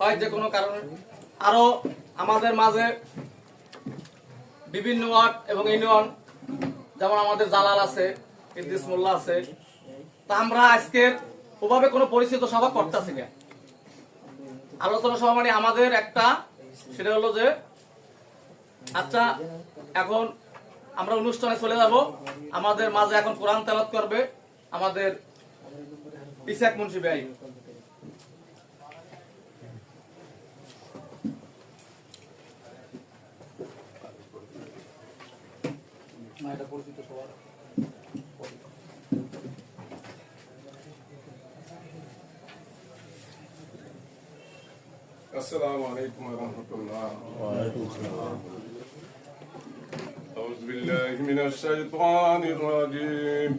হয় যে কোনো কারণে। আরও আমাদের মাঝে বিভিন্ন ওয়ার্ড এবং ইউনিয়ন, যেমন আমাদের জালাল আছে, ইদ্রিস মোল্লা আছে, তা আমরা আজকে ওভাবে কোনো পরিচিত সভা করতেছি না। আলোচনা সভা মানে আমাদের একটা, সেটা হলো যে আচ্ছা এখন আমরা অনুষ্ঠানে চলে যাব, আমাদের মাঝে এখন কোরআন তেলাত করবে আমাদের ইসাক মুন্সি ভাই। পরিচিত সবার السلام عليكم ورحمة الله أعوذ بالله من الشيطان الرجيم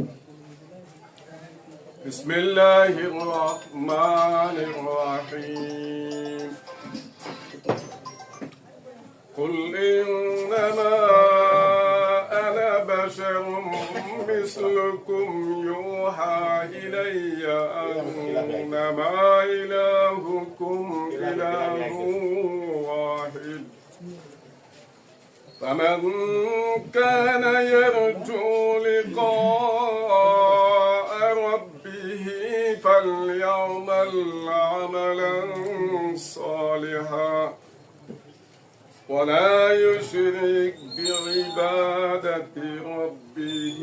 بسم الله الرحمن الرحيم قل إنما أنا مثلكم يوحى إلي أنما إلهكم إله واحد. فمن كان يرجو لقاء ربه فليعمل عملا صالحا. ولا يشرك بعبادة ربه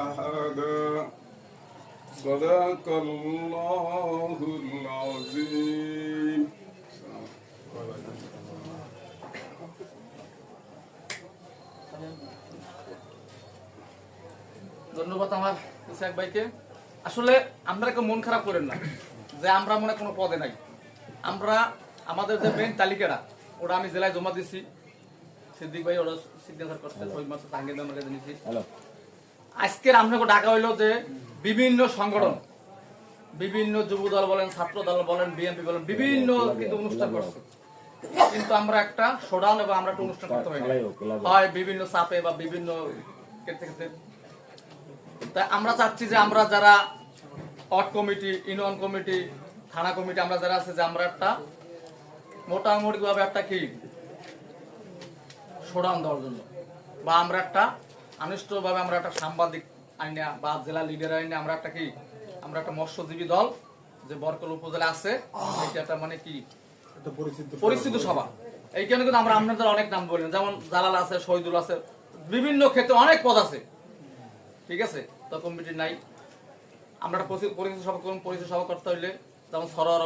أحدا صدق الله العظيم ধন্যবাদ আমার ইসাক ভাইকে আসলে আমরা কেউ মন খারাপ করেন না যে আমরা মনে হয় কোনো পদে নাই আমরা আমাদের যে মেন তালিকাটা ওটা আমি জেলায় জমা দিছি সিদ্দিক ভাই ওরা সিগনেচার করছে ওই মাসে তাঙ্গিদ আমার আজকের আপনাকে ডাকা হইল যে বিভিন্ন সংগঠন বিভিন্ন যুব দল বলেন ছাত্র দল বলেন বিএনপি বলেন বিভিন্ন কিন্তু অনুষ্ঠান করছে। কিন্তু আমরা একটা শোডাউন এবং আমরা একটা অনুষ্ঠান করতে পারি। হয় বিভিন্ন চাপে বা বিভিন্ন ক্ষেত্রে তাই আমরা চাচ্ছি যে আমরা যারা অট কমিটি ইউনিয়ন কমিটি থানা কমিটি আমরা যারা আছে যে আমরা একটা মোটামুটি ভাবে একটা কি শোডাউন দেওয়ার জন্য। বা আমরা একটা আনুষ্ঠানিকভাবে আমরা একটা সাংবাদিক আইনা বা জেলা লিডার আইনে আমরা একটা কি আমরা একটা মৎস্যজীবী দল যে বরকল উপজেলা আছে এটা একটা মানে কি পরিচিত সভা। এইখানে কিন্তু আমরা আপনাদের অনেক নাম বলি যেমন জালাল আছে শহীদুল আছে বিভিন্ন ক্ষেত্রে অনেক পদ আছে। ঠিক আছে? তো কমিটি নাই। আমরা একটা পরিচিত পরিচিত সভা পরিচিত সভা করতে হইলে যেমন সরোয়ার